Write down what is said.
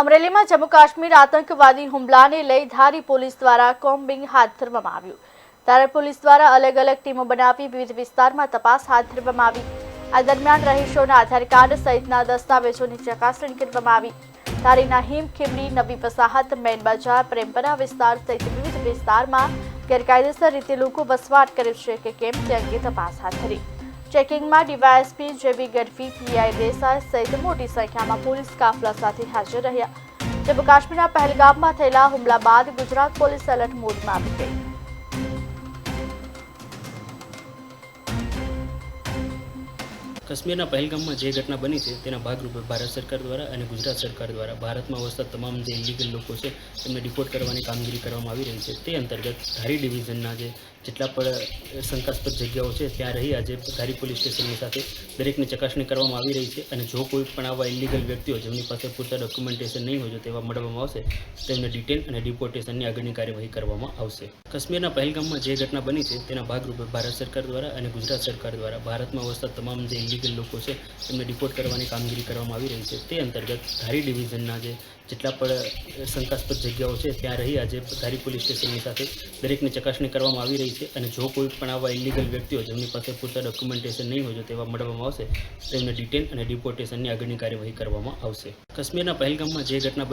અમરેલીમાં જમ્મુ કાશ્મીર આતંકવાદી હુમલાને લઈ ધારી પોલીસ દ્વારા કોમ્બિંગ હાથ ધરવામાં આવ્યું. ધારી પોલીસ દ્વારા અલગ અલગ ટીમો બનાવી વિવિધ વિસ્તારમાં તપાસ હાથ ધરવામાં આવી. આ દરમિયાન રહીશોના આધાર કાર્ડ સહિતના દસ્તાવેજોની ચકાસણી કરવામાં આવી. ધારીના હિમ, ખીમડી નવી વસાહત, મેન બજાર, પ્રેમપરા વિસ્તાર સહિત વિવિધ વિસ્તારમાં ગેરકાયદેસર રીતે લોકો વસવાટ કરે છે કે કેમ તે અંગે તપાસ હાથ ધરી. ચેકિંગમાં ડીવાયએસપી જેવી ગઢવી પીઆઈ દેસાઈ સહિત મોટી સંખ્યામાં પોલીસ કાફલા સાથે હાજર રહ્યા. જમ્મુ કાશ્મીરના પહેલગામમાં થયેલા હુમલા બાદ ગુજરાત પોલીસ એલર્ટ મોડમાં આવી ગઈ. કાશ્મીરના પહેલગામમાં જે ઘટના બની છે, તેના ભાગરૂપે ભારત સરકાર દ્વારા અને ગુજરાત સરકાર દ્વારા ભારતમાં વસતા તમામ જે ઇલીગલ લોકો છે, તેમને ડિપોર્ટ કરવાની કામગીરી કરવામાં આવી રહી છે. તે અંતર્ગત ધારી ડિવિઝનના જે જેટલા પણ શંકાસ્પદ જગ્યાઓ છે, ત્યાં રહી આજે ધારી પોલીસ સ્ટેશનની સાથે દરેકની ચકાસણી કરવામાં આવી રહી છે અને જો કોઈ પણ આવા ઇલીગલ વ્યક્તિઓ જેમની પાસે પૂરતા ડોક્યુમેન્ટેશન નહીં હોય, જો તેવા મળવામાં આવશે, તેમને ડિટેન અને ડિપોર્ટેશનની આગળની કાર્યવાહી કરવામાં આવશે. કાશ્મીરના પહેલગામમાં જે ઘટના બની છે, તેના ભાગરૂપે ભારત સરકાર દ્વારા અને ગુજરાત સરકાર દ્વારા ભારતમાં વસતા તમામ જે ઇલીગલ લોકો છે, તેમને ડિપોર્ટ કરવાની કામગીરી કરવામાં આવી રહી છે. તે અંતર્ગત ધારી ડિવિઝનના જે જેટલા પણ શંકાસ્પદ જગ્યાઓ છે, ત્યાં રહી આજે ધારી પોલીસ સ્ટેશનની સાથે દરેકની ચકાસણી કરવામાં આવી રહી છે અને જો કોઈ પણ આવા ઇલીગલ વ્યક્તિઓ જેમની પાસે પૂરતા ડોક્યુમેન્ટેશન નહીં હોય તો તેવા મળવામાં આવશે તેમને ડિટેન અને ડિપોર્ટેશનની આગળની કાર્યવાહી કરવામાં આવશે. કાશ્મીરના પહેલગામમાં જે ઘટના